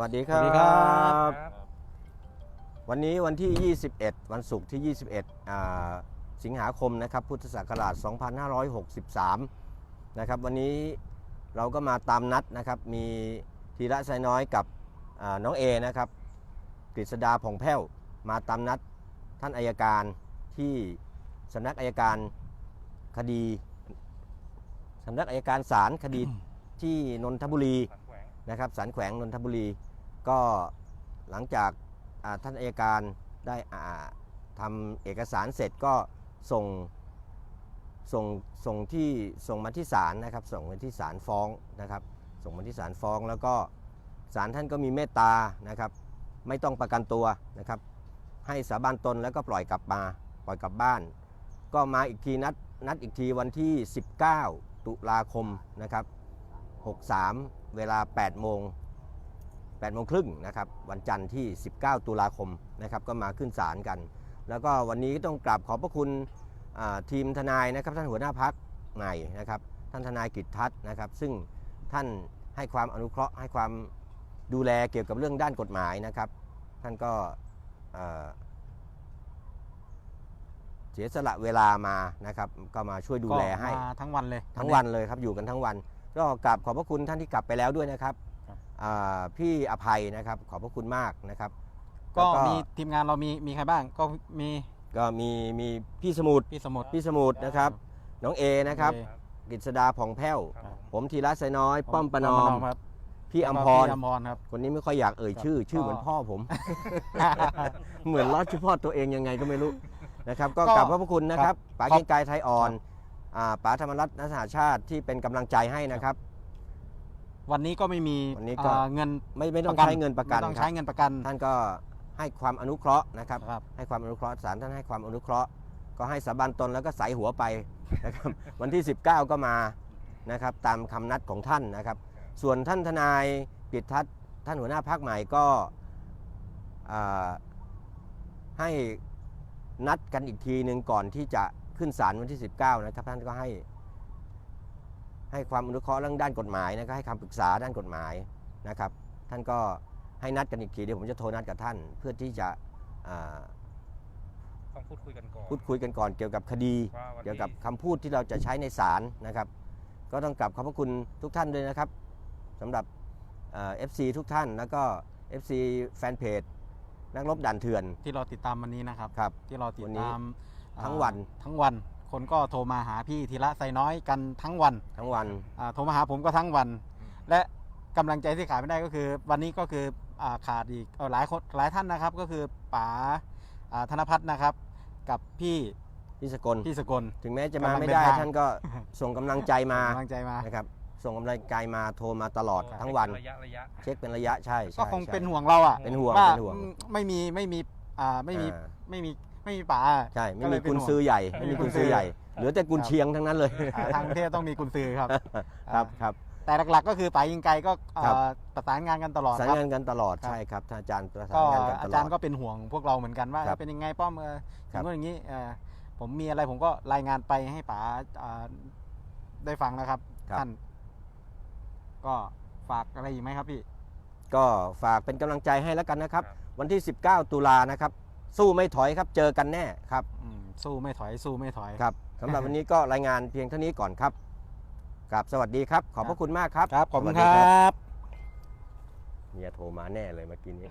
วัสดีคสวัรัสดีครับบวันนี้วันที่ 21 วันศุกร์ที่ 21อ่าสิงหาคมนะครับ พุทธศักราช 2563 นะครับ วันนี้เราก็มาตามนัดนะครับ มีธีระไซน้อยกับอ่าน้องเอนะครับกฤษดาผ่องแผ้ว มาตามนัดท่านอายการที่สำนักอายการคดีสำนักอายการศาลคดีที่นนทบุรีนะครับศาลแขวงนนทบุรี ก็หลังจากาท่านอัยการได้อ่าทำเอกสารเสร็จก็ส่งส่งส่งที่ส่งมาที่ศาลนะครับ ส่งมาที่ศาลฟ้องนะครับ ส่งมาที่ศาลฟ้องแล้วก็ศาลท่านก็มีเมตตานะครับ ไม่ต้องประกันตัวนะครับ ให้สาบานตนแล้วก็ปล่อยกลับมาปล่อยกลับบ้าน ก็มาอีกทีนัดนัดอีกทีวันที่ 19 ตุลาคมนะครับ 63 เวลา 8 โมง 8โมงครึ่งนะครับวันจันทร์ที่ 19 ตุลาคมนะครับก็มาขึ้นศาลกัน แล้วก็วันนี้ก็ต้องกราบขอบพระคุณอ่าทีมทนายนะครับท่านหัวหน้าพักใหม่นะครับท่านทนายกิตทัศน์นะครับ ซึ่งท่านให้ความอนุเคราะห์ให้ความดูแลเกี่ยวกับเรื่องด้านกฎหมายนะครับ ท่านก็เอ่อเสียสละเวลามานะครับก็มาช่วยดูแลให้ก็มาทั้งวันเลย ทั้งวันเลยครับอยู่กันทั้งวัน ก็กราบขอบพระคุณท่านที่กลับไปแล้วด้วยนะครับครับ อ่าพี่อภัยนะครับ ขอบพระคุณมากนะครับก็แล้วมีทีมงานเรามีมีใครบ้างก็มีก็มีมีพี่สมุทรพี่สมุทรพี่สมุทรนะครับ น้องเอนะครับเอกฤษดาผ่องแผ้ว ครับผมธีระไซน้อย ป้อมประนอม ครับพี่อัมพร พี่อมพรครับ คนนี้ไม่ค่อยอยากเอ่ยชื่อ ชื่อก็เหมือนพ่อผม เหมือนล้อชื่อพ่อตัวเองยังไงก็ไม่รู้นะครับ ก็ก็กราบขอบพระคุณนะครับครับป๋าขอบเกรียงไกรไทยอ่อนอ่าป๋าธรรมรัตน์นักสหชาติที่เป็นกำลังใจให้นะครับ วันนี้ก็ไม่มีวันนี้ก็ อ่าเงินไม่ไม่ต้องประกันใช้เงินประกันไม่ต้องครัใช้บเงินประกัน ท่านก็ให้ความอนุเคราะห์นะครับ ครับให้ความอนุเคราะห์ศาลท่านให้ความอนุเคราะห์ ก็ให้สาบานตนแล้วก็ใส่หัวไปนะครับ วันที่ 19 ก็มานะครับ ตามคำนัดของท่านนะครับ ส่วนท่านทนายกิตทัศน์ท่านหัวหน้าพักใหม่ก็อ่าให้นัดกันอีกทีหนึ่งก่อนที่จะขึ้นศาลวันที่ 19 นะครับ ท่านก็ให้ ให้ความอนุเคราะห์เรื่องด้านกฎหมายนะครับให้คำปรึกษาด้านกฎหมายนะครับ ท่านก็ให้นัดกันอีกทีเดี๋ยวผมจะโทรนัดกับท่าน เพื่อที่จะอ่าต้องพูดคุยกันก่อนพูดคุยกันก่อนเกี่ยวกับคดี ว่าวันเกี่ยวกับที่ คำพูดที่เราจะใช้ในศาลนะครับ ก็ต้องกลับขอบพระคุณทุกท่านด้วยนะครับสำหรับเอฟซีทุกท่านแล้วก็ FC แฟนเพจนักรบด่านเถื่อนที่เราติดตามวันนี้นะครับ ครับ ที่เราติดวันนี้ตามอ่าทั้งวัน ทั้งวัน คนก็โทรมาหาพี่ธีระไซน้อยกันทั้งวันทั้งวัน อ่าโทรมาหาผมก็ทั้งวัน และกำลังใจที่ขาดไม่ได้ก็คือ วันนี้ก็คืออาขาดอีกเอ่อหลายคนหลายท่านนะครับ ก็คือป๋าอ่าธนพัฒน์นะครับ กับพี่พี่สกล พี่สกล ถึงแม้จะมากำลังไม่ได้เดินทาง ท่านก็ส่งกำลังใจมากำลังใจมา นะครับ ส่งกำลังใจมาโทรมาตลอดโทั้งวัน ระยะระยะ เช็คเป็นระยะใช่ใช่ก็คงใช่ เป็นห่วงเราอะเป็นห่วงว่าเป็นห่วงอืมไม่มีไม่มีอ่าไม่มีอ่า ไม่มี ไม่มีป๋า ใช่ ไม่ก็เลมียเป็นกุนห่วงซื้อใหญ่ ไม่ไม่มีมีกุกุนนซื้ซื้ออใหญ่ เหลือแต่กุนครับเชียงทั้งนั้นเลย อ่าทางกรุงเทพต้องมีกุญซือครับ ครับครับ แต่หลักๆก็คือป๋ายิงไกลก็อ่าครับ ประสานงานกันตลอดสายครับ งานกันตลอด ครับ ใช่ครับท่านอาจารย์ประสานก็งานกันตอาลจาอรดย์ก็เป็นห่วงพวกเราเหมือนกันว่าครับเป็นยังไงป้อมเออครัถึบงว่าอย่างนี้เออผมมีอะไรผมก็รายงานไปให้ป๋าอ่าได้ฟังนะครับครับท่านก็ฝากอะไรอีกไหมครับพี่ ก็ฝากเป็นกำลังใจให้แล้วกันนะครับครับวันที่ 19 ตุลานะครับ สู้ไม่ถอยครับ เจอกันแน่ครับอืมสู้ไม่ถอยสู้ไม่ถอย ครับสำหรับวันนี้ก็รายงานเพียงเท่านี้ก่อนครับกับสวัสดีครับ ขอบพระคุณมากครับครับขอบคุณสวัสคดีรับ เมียโทรมาแน่เลยเมื่อกี้นี้